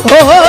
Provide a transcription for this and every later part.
ও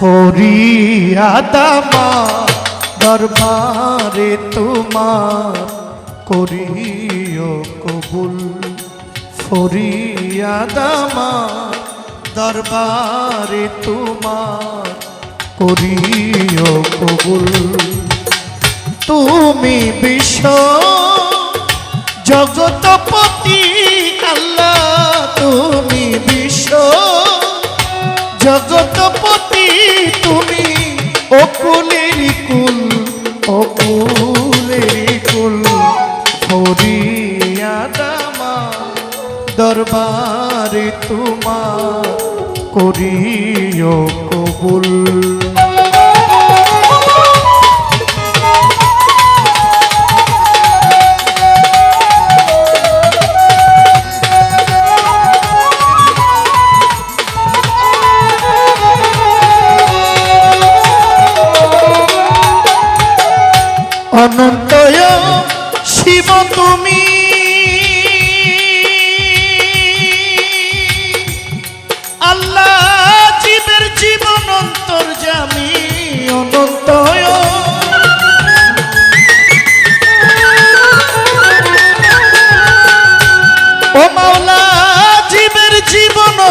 ফরিয়াদামা দরবারে তোমার করিও কবুল। ফরিয়াদামা দরবারে তোমার করিও কবুল। তুমি বিশ্ব জগতপতি আল্লাহ তুমি অকুলের কুল অকুলেরি কুল ফরিয়াদামা দরবারে তোমার করিও কবুল।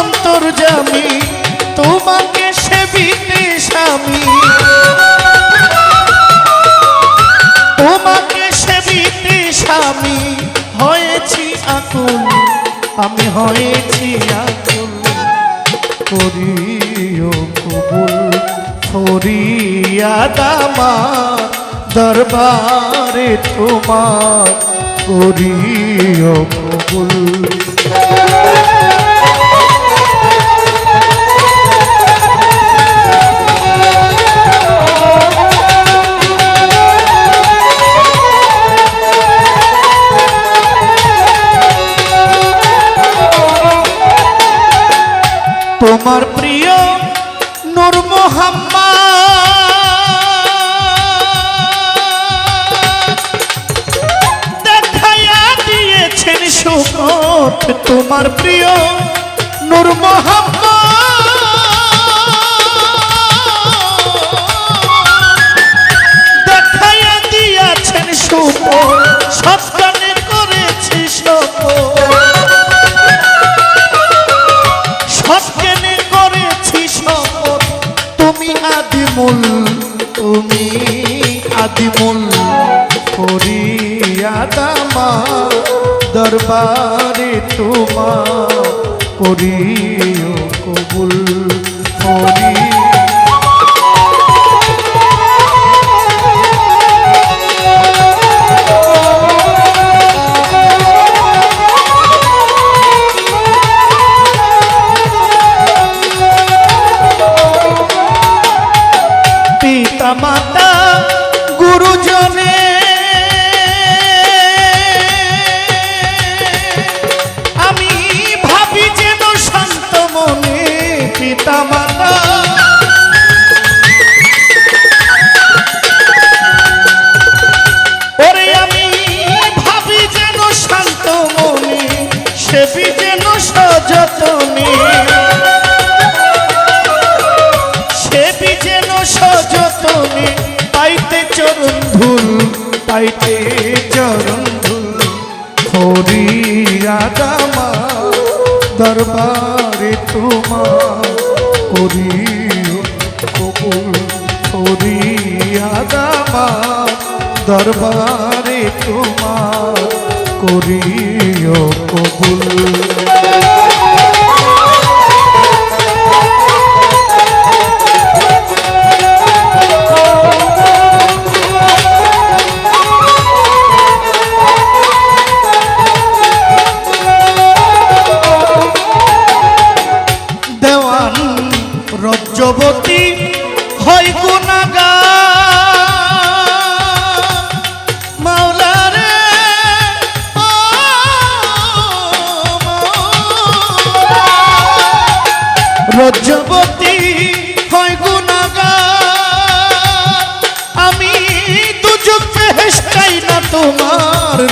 জীবন অন্তর জামি, তোমাকে সেবিতে স্বামী। তোমাকে সেবিতে স্বামী, হয়েছি আকুল, আমি হয়েছি আকুল। করিও কবুল ফরিয়াদামা দরবারে তোমার। করিও কবুল তোমার প্রিয় নূর মোহাম্মদ। দেখাইয়া দিয়েছেন সুপথ তোমার প্রিয় নূর মোহাম্মদ। দেখাইয়া দিয়েছেন সত্যানে করিয়াদামা দরবারে তোমা করিও কবুল করি পাইতে চরণ ধুল, পাইতে চরণ ধুল। হরিয়াদামা দরবারে তোমার করিও কবুল। হরিয়াদামা দরবারে তোমার করিও কবুল।